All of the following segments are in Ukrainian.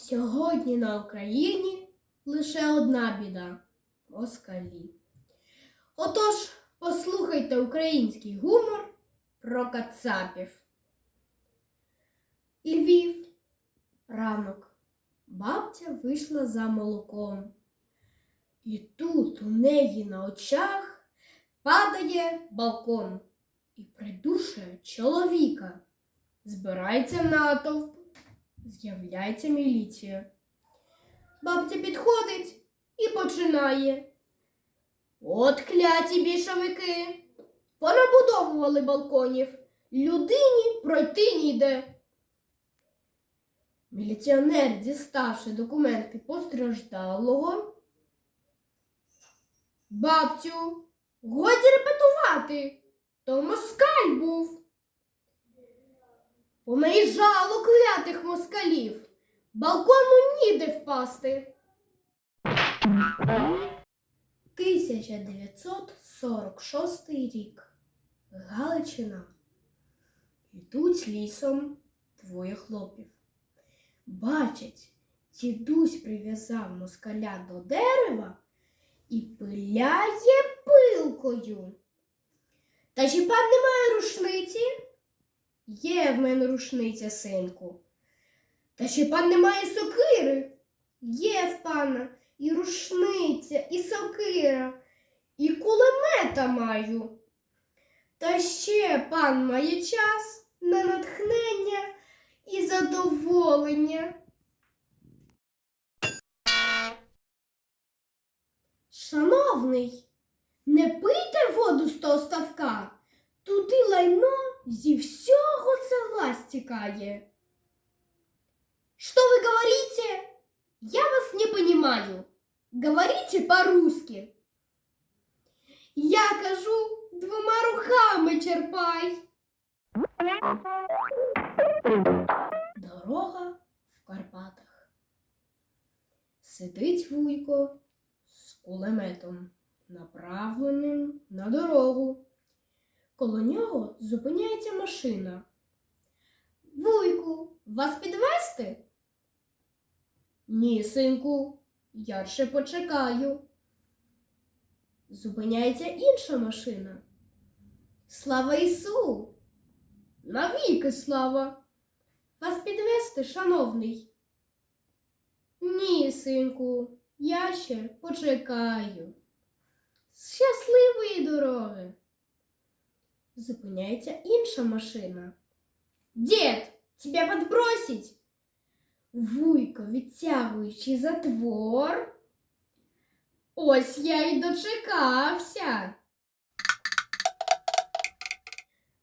Сьогодні на Україні лише одна біда москалі. Отож, послухайте український гумор про кацапів. Львів. Ранок. Бабця вийшла за молоком. І тут у неї на очах падає балкон і придушує чоловіка. Збирається натовп, з'являється міліція. Бабця підходить і починає. От кляті більшовики. Понабудовували балконів. Людині пройти ніде. Міліціонер, діставши документи постраждалого, бабцю, годі репетувати, то москаль. Понаїжджало клятих москалів, балкону ніде впасти. 1946 рік. Галичина. Йдуть лісом двоє хлопів. Бачать, дідусь прив'язав москаля до дерева і пиляє пилкою. Та чи пан немає рушниці? Є в мене рушниця, синку. Та чи пан немає сокири? Є в пана і рушниця, і сокира, і кулемета маю. Та ще пан має час на натхнення і задоволення. Шановний, не пийте воду з того ставка. Туди лайно зі всього села стікає. Что вы говорите? Я вас не понимаю. Говорите по-русски. Я кажу, двома руками черпай. Дорога в Карпатах. Сидить вуйко з кулеметом, направленим на дорогу. Коло нього зупиняється машина. Вуйку, вас підвести? Ні, синку, я ще почекаю. Зупиняється інша машина. Слава Ісу! Навіки слава! Вас підвести, шановний? Ні, синку, я ще почекаю. Щасливої дороги. Зупиняється інша машина. Дід, тебе подбросить? Вуйко, відтягуючи затвор. Ось я й дочекався.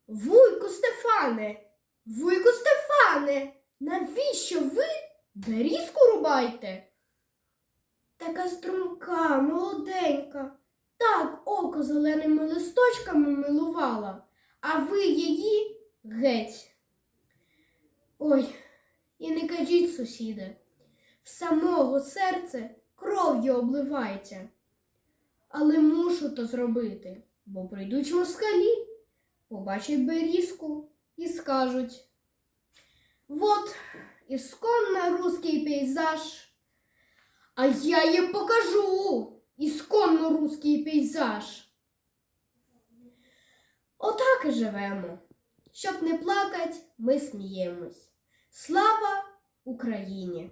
Вуйку Стефане, вуйку Стефане, навіщо ви берізку рубаєте? Така струнка, молоденька, так око зеленими листочками милувала, а ви її геть. Ой, і не кажіть, сусіде, в самого серце кров'ю обливається. Але мушу то зробити, бо прийдуть москалі, побачать берізку і скажуть. Вот ісконно русский пейзаж, а я їм покажу ісконно русский пейзаж. Отак і живемо. Щоб не плакать, ми сміємось. Слава Україні!